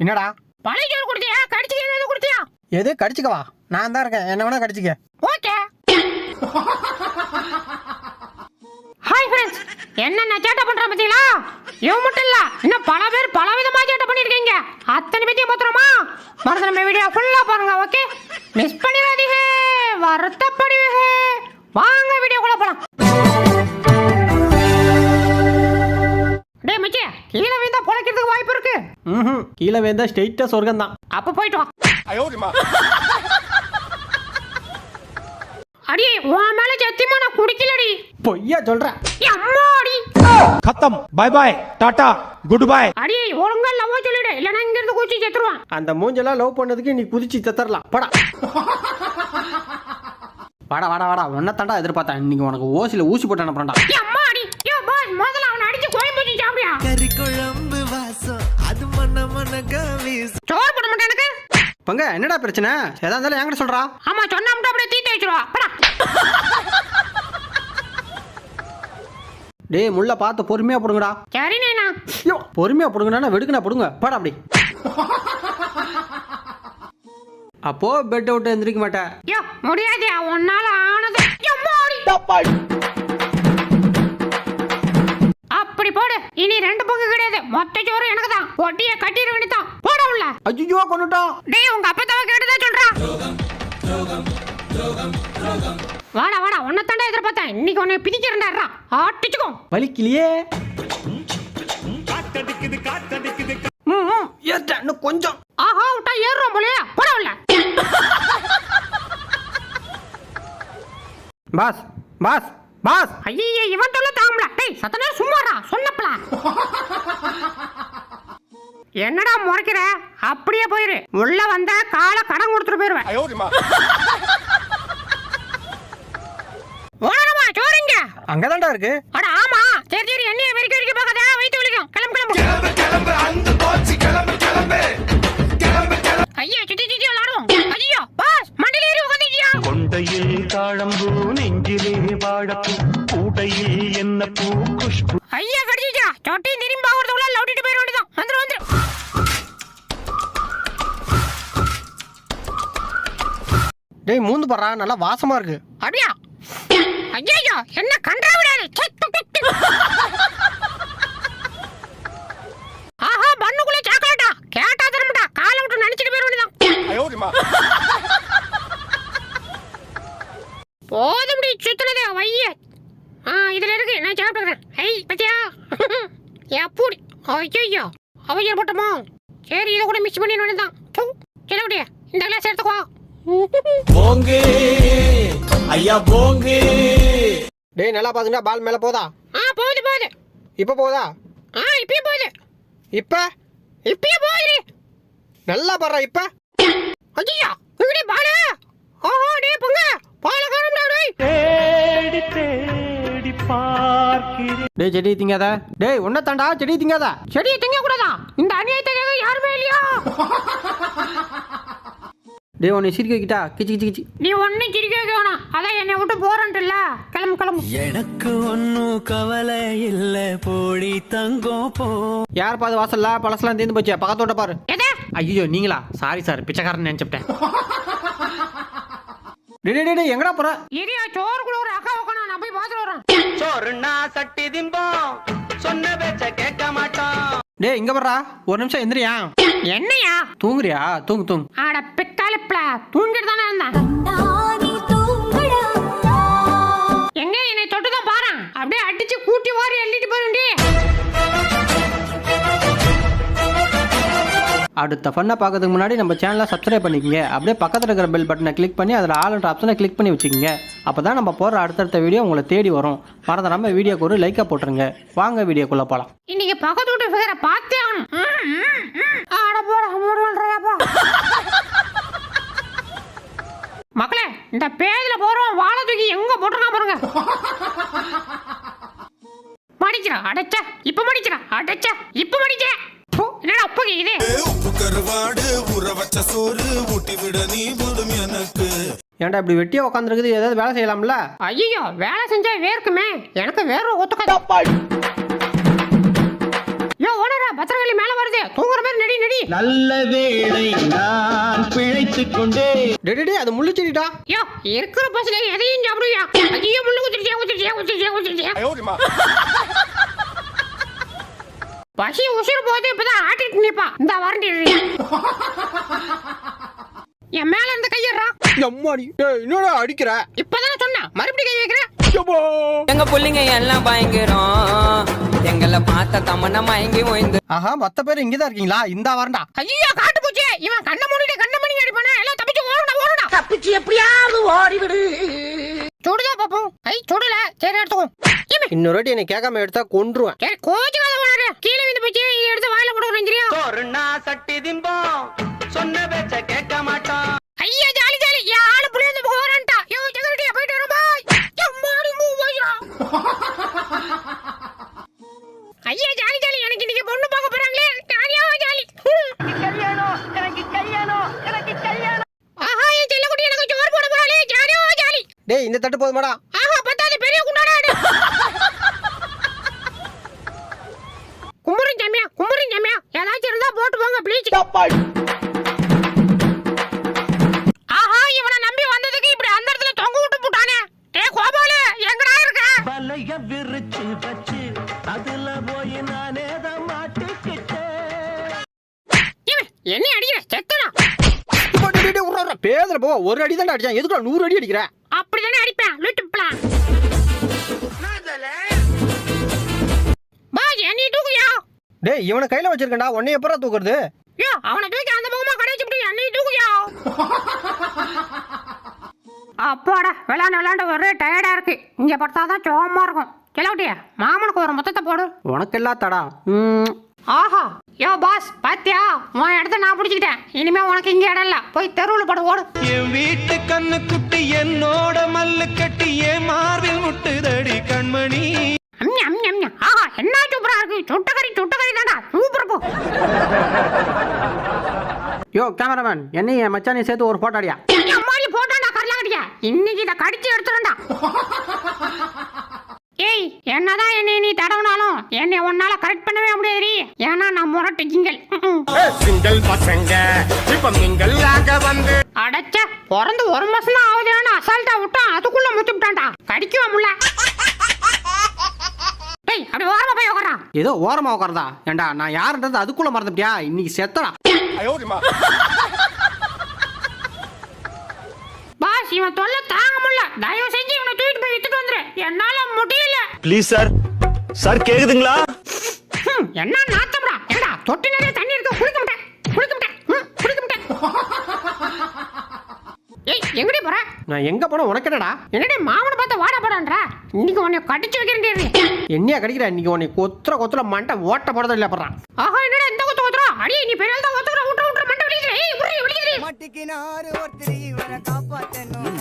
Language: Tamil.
என்னடா? பழைய சோறு கொடுத்தியா கடிச்சு ஏதாவது கொடுத்தியா எது? கடிச்சுக்கவா? நான் தான் இருக்கேன். என்ன வேணா கடிச்சுக்க. ஓகே. ஹாய் ஃப்ரெண்ட்ஸ் என்னென்ன சேட்டை பண்ற பாத்தீங்களா இவன் மட்டும் இல்ல. இன்னும் பல பேர் பல விதமா சேட்டை பண்ணிருக்கீங்க அத்தனை பேத்தையும் பத்திரமா மறந்து நம்ம வீடியோ ஃபுல்லா பாருங்க ஓகே கீழே வேந்தா ஸ்ட்ரெயிட்டா சொர்க்கம் தான் அப்ப போயிட்டு வா. அடியே உன் மேல சத்தியமா நான் குடிக்கலடி. பொய்யா சொல்ற. அம்மாடி. கத்தம். Bye bye tata good bye அடியே ஒழுங்கா லவ் சொல்லிடு. இல்லனா இங்க இருந்து குச்சி செத்துருவான். அந்த மூஞ்செல்லாம் லவ் பண்ணதுக்கு நீ குதிச்சு செத்தறலாம். படா. வாடா வாடா வாடா. உன்ன தாண்டா எதிர்பார்த்தேன். இன்னைக்கு உனக்கு ஓசில ஊசி போட்டு அனுப்புறேன்டா. சோறு போட மாட்டேன் எனக்கு. பங்க என்னடா பிரச்சனை? எதா இருந்தாலும் என்கிட்ட சொல்றா. ஆமா சொன்னா மட்டும் அப்படியே தீத்து வச்சிருவா படா. டேய் முள்ள பார்த்து பொறுமையா போடுங்கடா. சரி நைனா. ஐயோ பொறுமையா போடுங்கடா வெடுக்குனா போடுங்க. பாடா அப்படி. அப்போ பெட்டை விட்டு எந்திரிக்க மாட்டேன். யோ முடியாது உன்னால ஆனது. அப்படி போடு. இனி ரெண்டு பங்கு கிடையாது. மொத்த சோறு எனக்கு தான் பொட்டிய கட்டிட வேண்டியதான் போட உள்ள. ஐயோ கொண்டுட்டோம் டேய் உங்க அப்பா தவ கேட்டதா சொல்றா? வாடா வாடா. உன்னை தாண்டா எதிர்பார்த்தேன். இன்னைக்கு உன்னை பிதிக்கிறேன்டா ஆட்டிச்சுக்கோ. வலிக்கலையே. ம், ஏறிட்டேன். இன்னும் கொஞ்சம். ஆஹா விட்டா ஏறுறோம் போலயே. போட உள்ள. Boss boss. பாஸ். ஐயே இவன் தொல்லை தாங்கல டேய் சத்தனா சும்மாடா சொன்னப்பல. என்னடா முறைக்கிற? அப்படியே போயிரு. உள்ள வந்தா காலை கடன் கொடுத்துட்டு போயிருவேன். ஓனரமா சோறுங்க அங்கதான்டா இருக்கு. அட ஆமா. சரி சரி எண்ணெயை வெறிக்க வெறிக்க பார்க்காத வயிற்று வலிக்கும் கிளம்பு கிளம்பு. ஐயா சுத்தி சுத்தி விளாடுவோம். ஐயோ பாஸ் மண்டில ஏறி உட்காந்துட்டியா கொண்டையில் தாழம்பூ நெஞ்சிலே வாழப்பூ கூடையில் என்ன பூ? குஷ்பு. ஐயா கடிச்சிச்சா சொட்டையும் திரும்பி பார்க்கறதுக்குள்ள லவுட்டிட்டு போயிட வேண்டியதான் வந்துரு வந்துரு. டேய் மூந்து பாடுறா. நல்லா வாசமா இருக்கு. அப்படியா? ஐயோ என்ன கண்டா விடாது சே, டு, டு, டு. ஆஹா பண்ணுக்குள்ள சாக்லேட்டா கேட்டா தரமாட்டா காலை விட்டு நினைச்சிட்டு போயிட வேண்டியதான் போதும் சுத்துனதே வைய ஆ இதுல இருக்கு நான் சாப்பிட்டுக்கிறேன் ஐ பத்தியா எப்படி ஐயோ அவசர போட்டோமோ. சரி இதை கூட மிக்ஸ் பண்ணிட வேண்டியதான் தூ, சரி அப்படியே இந்த கிளாஸ் எடுத்துக்கோ. போங்கு ஐயா போங்கு. டேய் நல்லா பாத்துக்கிட்டா பால் மேல போதா? ஆ போகுது போகுது. இப்ப போதா? ஆ இப்பயே போகுது. இப்ப? இப்பயே போகுது. நல்லா பாடுறா இப்ப? ஐயா இப்படி பாலு. ஆஹா டே பொங்க பால காணும்டா டேய். தேடி தேடி பார்க்கிறேன். டேய் செடி திங்காத. டேய் உன்னை தாண்டா செடி திங்காத. செடியை திங்க கூடாதா இந்த அநியாயத்தை யாருமே இல்லையா? டேய் உன்னை சிரிக்க வைக்கிட்டா? கிச்சி கிச்சி கிச்சி. நீ ஒன்னும் சிரிக்க வைக்க வேணாம். அதான் என்னை விட்டு போறேன்ட்டுல்ல. கிளம்பு கிளம்பு. எனக்கு ஒன்னும் கவலை இல்ல. போடி தங்கம் போ. யார் பாது வாசல்ல? பழசெல்லாம் தீர்ந்து போச்சு. பக்கத்தோட்ட பாரு. ஐயோ நீங்களா? சாரி சார் பிச்சைக்காரன் நினைச்சுட்டேன். டேய் டேய், எங்கடா போற? இரியா சோறு கூட டேய் இங்க வர்றா. ஒரு நிமிஷம் எந்திரியா. என்னையா? தூங்குறியா? தூங்கு தூங்கு. ஆட பிக்காலிப்ல தூங்கிட்டு தானே இருந்தேன். அடுத்த ஃபன்னை பார்க்கறதுக்கு முன்னாடி நம்ம சேனலை சப்ஸ்கிரைப் பண்ணிக்கங்க. அப்படியே பக்கத்தில் இருக்கிற பெல் பட்டனை கிளிக் பண்ணி அதில் ஆளுன்ற ஆப்ஷனை கிளிக் பண்ணி வச்சுக்கோங்க. அப்போ தான் நம்ம போடுற அடுத்தடுத்த வீடியோ உங்களை தேடி வரும். மறந்துடாம வீடியோக்கு ஒரு லைக்காக போட்டுருங்க. வாங்க வீடியோக்குள்ளே போகலாம் இன்னைக்கு பக்கத்து வீட்டு ஃபிகரை பார்த்தே ஆகணும். ஆட போட மக்களே இந்த பேஜில் போகிறோம் வாழை தூக்கி எங்கே போட்டுருக்கா பாருங்க. மடிக்கிறா அடைச்ச. இப்போ மடிக்கிறா அடைச்ச. இப்போ மடிக்க என்னடா அப்போ இது? உப்பு கருவாடு ஊற வச்ச சோறு ஊட்டி விட நீ போதும் எனக்கு. ஏன்டா இப்படி வெட்டியாக உட்காந்துருக்குது ஏதாவது வேலை செய்யலாம்ல? ஐயோ வேலை செஞ்சா வேர்க்குமே. எனக்கு வேற ஒத்துக்காது. யோ ஓனரா பத்திரகாளி மேல வருது. தூங்குற மாதிரி நடி நடி. நல்ல வேளை நான் பிழைத்துக் கொண்டே டே டே, டே அது முள்ளுச்செடிடா. யோ இருக்கிற பஸ்ல எதையும் சாப்பிடுவியா? ஐயோ முள்ளு குத்திருச்சியா குத்திருச்சியா குத்திருச்சியா குத்திருச்சியா. பசி உசுறு போது இப்பதான் ஆட்டிட்டு நிப்பா. இந்த வரண்டி என் மேல இருந்து கையிடுறா. எம்மாடி. டேய் என்னடா அடிக்கிற? இப்பதான் சொன்னா மறுபடியும் கை வைக்கிற? எங்க புள்ளைங்க எல்லாம் பயங்கரம். எங்களை பார்த்த தமன்னா மயங்கி ஓய்ந்து. ஆஹா மத்த பேர் இங்கதான் இருக்கீங்களா? இந்த வரண்டா. ஐயோ காட்டு போச்சு. இவன் கண்ண மூடிட்டு கண்ண மணி அடிப்பானே எல்லாம் தப்பிச்சு ஓடணும் ஓடணும் தப்பிச்சு எப்படியாவது ஓடிவிடு. சுடுதா பாப்போம். ஐ சுடல. சரி எடுத்துக்கோ. இமே. இன்னொரு வாட்டி என்னை கேட்காம எடுத்தா கொன்றுவேன். சரி விந்து போச்சு இதை எடுத்து வாயில போடுறேன் சரியா? சோறுனா சட்டி திம்போம் சொன்ன பேச்ச கேட்க மாட்டோம். ஐயா ஜாலி ஜாலி. என் ஆளு புள்ளி வந்து போறேன்டா யோ செக்யூரிட்டியா போயிட்டு வரோம் பாய். எம்மாடி மூவ் வைரா ஐயா ஜாலி ஜாலி. எனக்கு இன்னைக்கு பொண்ணு பார்க்க போறாங்களே. ஜாலியா ஜாலி. ஆஹா என் செல்லக்குட்டி எனக்கு சோறு போட போறாளே. ஜாலியா ஜாலி. டேய் இந்த தட்டு போதுமாடா. ப்ளீஸ் ஆஹா இவனை நம்பி வந்ததுக்கு இப்படி அந்த இடத்துல தொங்க விட்டு போட்டானே. டே கோபாலு எங்கடா இருக்க? வலைய விரிச்சு வச்சு அதுல போய் நானே தான் மாட்டிக்கிட்டேன் என்னை அடிக்கிற? செத்தனா? பேதல போ ஒரு அடி தான் அடிச்சான். எதுக்குடா நூறு அடி அடிக்கிற? அப்படிதானே அடிப்பேன். லுட்டு பிளான் பாஸ் என்னை தூக்குயா டேய் இவனை கையில வச்சிருக்கேன்டா. உன்னை எப்பறா தூக்குறது? யோ அவனை தூக்கி அந்த பக்கமா கடை வச்சுட்டு என்னை தூக்குயா அப்பாடா விளாண்டு விளாண்டு ஒரே டயர்டா இருக்கு. இங்க படுத்தாதான் சோகமா இருக்கும். கிளவுட்டியா மாமனுக்கு ஒரு மொத்தத்தை போடு. உனக்கெல்லாம் தடா ம், ஆஹா யோ பாஸ் பாத்தியா? உன் இடத்த நான் பிடிச்சிக்கிட்டேன். இனிமே உனக்கு இங்க இடம் இல்ல. போய் தெருவுல படு ஓடு. என் வீட்டு கண்ணு குட்டி என்னோட மல்லு கட்டி என் மார்பில் முட்டுதடி கண்மணி. அம்யா அம்யா அம்யா ஆஹா என்ன சூப்பரா இருக்கு. சுட்டக்கறி போ யோ கேமராமேன் என்னையும் என் மச்சானையும் சேர்த்து ஒரு போட்டோ அடியா? அம்மாடி போட்டாண்டா கரலாக்கடியா இன்னைக்கு இதை கடிச்சு எடுத்துடா ஏய் என்னதான் என்னை நீ தடவுனாலும் என்னை உன்னால கரெக்ட் பண்ணவே முடியாது ஏன்னா நான் முரட்டு ஜிங்கல் சிங்கள் பசங்க இப்ப நீங்கள் வந்து. அடைச்ச பிறந்து ஒரு மாசம் தான் ஆகுதுன்னு அசால்ட்டா விட்டான் அதுக்குள்ள முத்துட்டான்டா கடிக்கவே முடியல டேய் அப்படி ஓரமா போய் உட்காரா ஏதோ ஓரமா உட்காரதா ஏண்டா நான் யாருன்றது அதுக்குள்ள மறந்துட்டியா? இன்னைக்கு செத்தடா. பாஸ் இவன் தொல்லை தாங்க முடியல. தயவு செஞ்சு இவனை தூக்கிட்டு போய் வித்துட்டு வந்துரு. என்னால முடியல. ப்ளீஸ் சார் சார் கேக்குதுங்களா? என்ன நாத்தம்டா? ஏடா தொட்டி நிறைய தண்ணி இருக்கு. குளிக்க மாட்டேன். குளிக்க மாட்டேன். குளிக்க மாட்டேன். ஏய் எங்கடி போற? நான் எங்க போன உனக்கு என்னடா? என்னடி மாமனை பார்த்து வாடா போடான்ற? இன்னைக்கு உன்னை கடிச்சு வைக்கிறேன் என்னையா கடிக்கிற? இன்னைக்கு உன்னை கொத்துற கொத்துற மண்டை ஓட்ட போறதும் இல்ல பண்றான் ஆஹா என்னடா இந்த கொத்து கொத்துறா? அடி நீ பெரிய தான் ஒத்துக்குற விட்டுற விட்டுற மண்டை வலிக்குது. ஏய் வலிக்குது மாட்டிக்கினாரு ஒருத்தர் இவரை காப்பாத்தணும்.